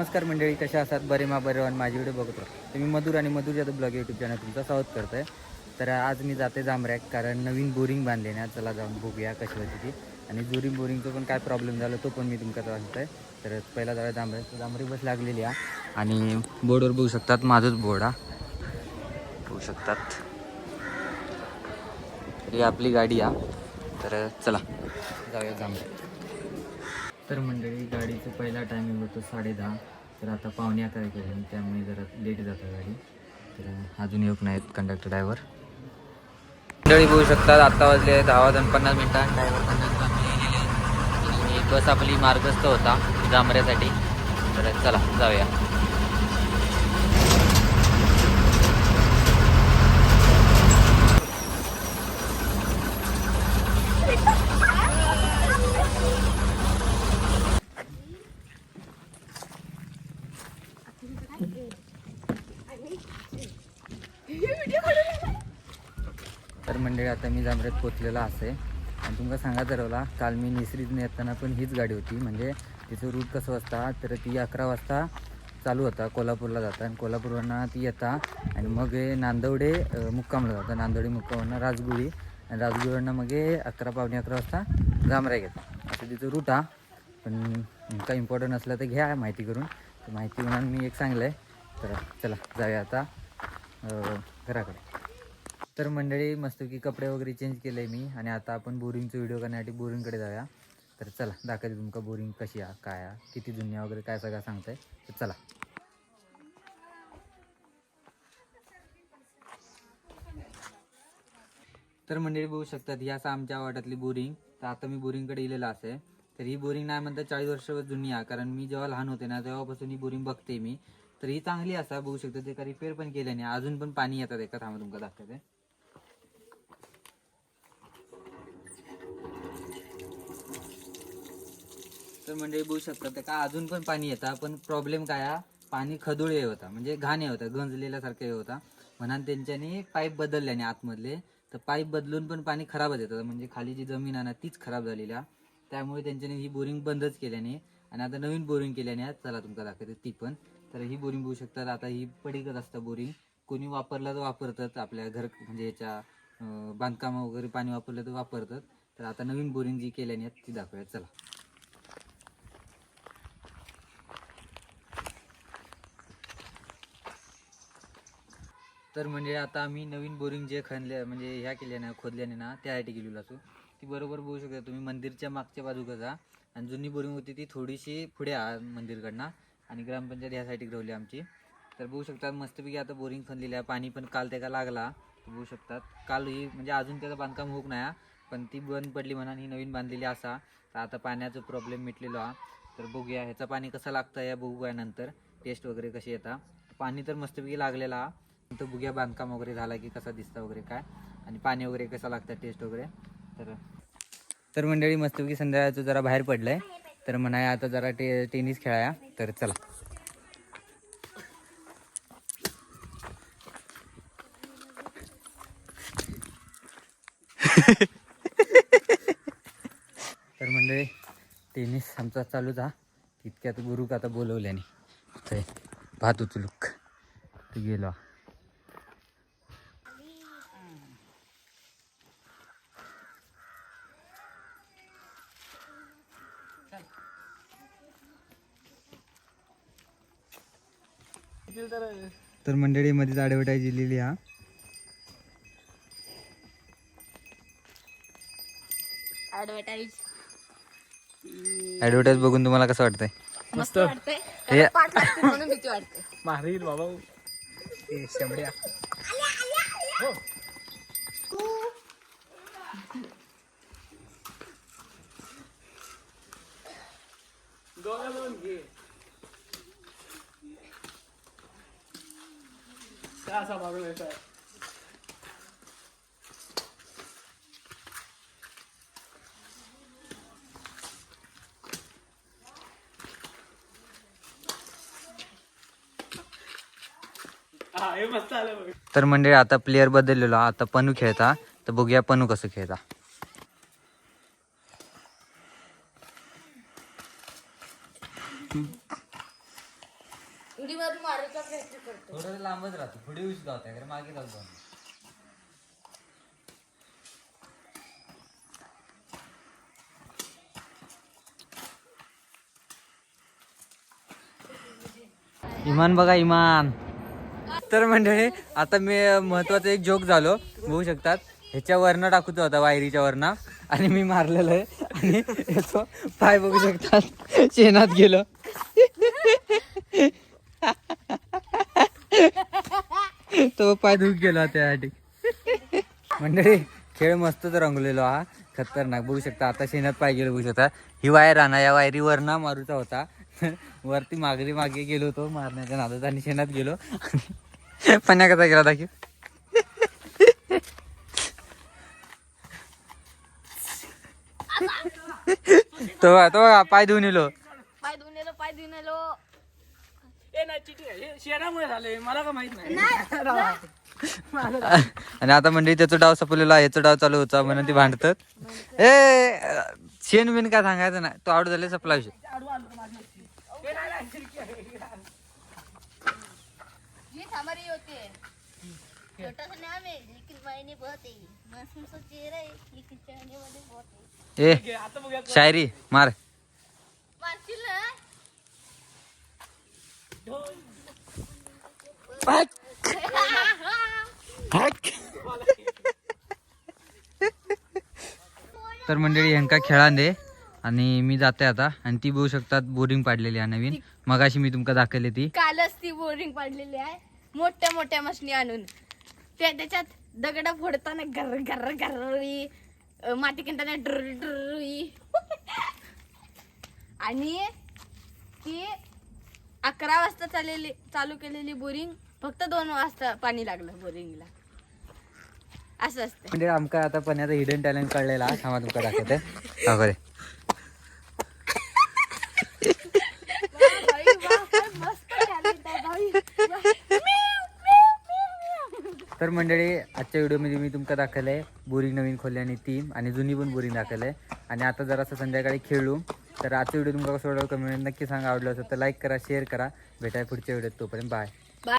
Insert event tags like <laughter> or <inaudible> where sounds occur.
नमस्कार मंडळी कशा असतात बरे मा बरे वन माझी व्हिडिओ बघतो तर मी मधुर आणि Madhur Yadav blog YouTube channel तुमचं स्वागत करतो आहे तर आज मी जाते जांभऱ्याक कारण नवीन बोरिंग बांधले ना चला जाऊन बघूया कशी होती ती आणि जोरिंग बोरिंगचं पण काय प्रॉब्लेम झाला तो पण मी तुमका सांगतो आहे तर पहिला जाऊया जांभऱ्यात. जांभरी बस लागलेली आहे. आणि बोर्डवर बघू शकतात माझंच बोर्ड हा. बघू शकतात. ही आपली गाडी आहे तर चला जाऊया जांभऱ्यात. तर मंडळी गाडीचं पहिला टायमिंग होतो साडे दहा. तर आता पावणे अकरा केले त्यामुळे जरा लेट जातं गाडी. तर अजून येऊक नाहीत कंडक्टर ड्रायव्हर मंडळी बघू शकतात आत्ता वाजले दहा वाजून पन्नास मिनटं. ड्रायव्हर पन्नास बस आपली मार्गस्थ होता जांभऱ्यासाठी. तर चला जाऊया तर मंडळी आता मी जांभऱ्यात पोचलेला असे. आणि तुमका सांगा ठरवला काल मी निसरीतनं येताना पण हीच गाडी होती. म्हणजे तिचं रूट कसं असता तर ती अकरा वाजता चालू होता कोल्हापूरला जाता. आणि कोल्हापूरवरनं ती येता आणि मग नांदवडे मुक्कामला जाता. नांदवडे मुक्कामवरनं राजगुडी आणि राजगुडीवरनं मग अकरा पावणे अकरा वाजता जांभऱ्या घेतात असं तिचं रूट हा. पण काही इम्पॉर्टंट असलं तर घ्या माहिती करून. तर माहिती म्हणून मी एक सांगलं आहे तर चला जाऊया आता घराकडे. तर मंडळी मस्तपैकी कपडे वगैरे चेंज केले मी आणि आता आपण बोरिंगचं व्हिडिओ करण्यासाठी बोरिंगकडे जाऊया. तर चला दाखवते तुमका बोरिंग कशी आहे काय आहे किती जुन्या वगैरे काय सगळं सांगताय. तर चला. तर मंडळी बघू शकतात ही असं आमच्या वाटातली बोरिंग. तर आता मी बोरिंगकडे इलेला असे. तर ही बोरिंग नाही म्हणता चाळीस वर्ष जुनी आहे कारण मी जेव्हा लहान होते ना तेव्हापासून ही बोरिंग बघते मी. तर ही चांगली असा बघू शकतो ते रिपेअर पण केल्याने अजून पण पाणी येतात एका थांबा तुमका दाखवते. तर म्हणजे बघू शकता तर का अजून पण पाणी येतं. पण प्रॉब्लेम काय हा? पाणी खदूळ हे होता. म्हणजे घाण हे होता. गंजलेल्यासारखं हे होता. म्हणून त्यांच्यानी पाईप बदलल्याने आतमधले. तर पाईप बदलून पण पाणी खराबच येतं. म्हणजे खाली जी जमीन आहे ना तीच खराब झालेली त्यामुळे त्यांच्याने ही बोरिंग बंदच केल्याने आणि आता नवीन बोरिंग केल्याने चला तुमका दाखवते ती पण. तर ही बोरिंग बघू शकतात. आता ही पडीकच असतं बोरिंग कोणी वापरलं तर वापरतात. आपल्या घर म्हणजे याच्या बांधकामा बांधकाम वगैरे पाणी वापरलं तर वापरतात. तर आता नवीन बोरिंग जी केल्याने ती दाखवूया. चला. तर म्हणजे आता आम्ही नवीन बोरिंग जे खणले म्हणजे ह्या केल्याने खोदल्याने ना त्यासाठी गेलेलो असो. ती बरोबर बघू शकता तुम्ही मंदिरच्या मागच्या बाजूक जा आणि जुनी बोरिंग होती ती थोडीशी पुढे मंदिरकडनं. आणि ग्रामपंचायत ह्या ठेवली आमची. तर बघू शकतात मस्तपैकी आता बोरिंग खणलेली आहे. पाणी पण काल त्याला लागला. बघू शकतात काल ही म्हणजे अजून त्याचं बांधकाम होऊक नाही पण ती बंद पडली म्हणून ही नवीन बांधलेली असा. तर आता पाण्याचा प्रॉब्लेम मिटलेलो हा. तर बघूया ह्याचा पाणी कसं लागतं या बघूया नंतर. टेस्ट वगैरे कशी येतात पाणी तर मस्तपैकी लागलेला तो बुग्या बांधकाम वगैरे झाला की कसा दिसतं वगैरे काय. आणि पाणी वगैरे कसं लागतं टेस्ट वगैरे. तर तर मंडळी मस्तपैकी संध्याकाळचं जरा बाहेर पडलंय. तर म्हणाय आता जरा टे टेनिस खेळाया. तर चला. तर मंडळी टेनिस आमचा चालूच हा. तितक्यात गुरुक आता बोलवल्याने. भात उचलूक. गेलो. तर मंडळी मध्येच ॲडव्हर्टाईज दिलेली हा. ॲडव्हर्टाईज बघून तुम्हाला कसं वाटतंय? मस्त वाटतंय. हे- त्याला पाठ लागते म्हणून भीती वाटते. मारील बाबा. ए शेंबड्या. असा मारून येत आहे हा तर म्हणजे आता प्लेअर बदललेलो आता पनू खेळता. तर बघूया पनू कसं खेळता. उडी मारून मारायचा प्रयत्न करतो थोडं लांबच राहतो. पुढे येऊ सुद्धा आहे मागे जाऊ इमान बघा इमान. तर मंडळी आता मी महत्त्वाचा एक जोक झालो. बघू शकतात. ह्याच्या वरनं टाकूचा होता वायरीच्या वरनं. आणि मी मारलेलं आहे. आणि याचं पाय बघू शकतात. शेणात गेलो. तो पाय धुक गेला त्यासाठी. मंडळी खेळ मस्तच रंगलेलो हा. खतरनाक. बघू शकता आता शेणात पाय गेलो बघू शकता. ही वायर आणा या वायरीवर ना मारूचा होता. वरती मागरी मागे गेलो होतो मारण्याच्या नादात आणि शेणात गेलो. पन्या कसा गेला दाखीव. तो बघा, तो बघा, पाय धुवून येलो पाय धुवून येलो पाय धुवून येलो ए नाही चिटिंग आहे. हे शेणामुळे झाले मला का माहीत नाही. <laughs> आणि आता म्हणजे त्याचा डाव सपवलेला याचा डाव चालू होता म्हणून ती भांडतात. ए शेण बिन काय सांगायचं नाही तो आउट झाले सपला विषय. ये हमारी होती. है छोटा सा नाम है लेकिन मायने बहुत है मासूम सा चेहरा है लेकिन चाहने वाले बहुत है ए आता बघूया शायरी मार मारशील ना <laughs> तर मंडळी ह्यांका खेळांदे. आणि मी जाते आता. आणि ती बघू शकतात बोरिंग पाडलेली आहे नवीन. मगाशी मी तुमका दाखवली ती. कालच ती बोरिंग पाडलेली आहे. मोठ्या मोठ्या मशनी आणून. त्या त्याच्यात दगड फोडताना गर गर गर्री अं, माती किंटाने डर डरुई <laughs> आणि ती अकरा वाजता चाललेली चालू केलेली बोरिंग फक्त दोन वाजता पाणी लागलं बोरिंगला असं असतं म्हणजे आमका आता पण्याचा हिडन टॅलेंट कळलेला हा. थांबा तुमका दाखवते हा बरे बाई, वा, काय मस्त talent आहे, बाई. तर मंडळी आजच्या व्हिडिओमध्ये मी तुमका दाखवलंय बोरिंग नवीन खोलली आणि ती आणि जुनी पण बोरिंग दाखवलंय आणि आता जर असं संध्याकाळी खेळू तर आजचा व्हिडिओ तुमका कसं वाटलं कमेंट नक्की सांगा. आवडलं असेल तर लाईक करा शेअर करा. भेटाय पुढच्या व्हिडिओत तोपर्यंत बाय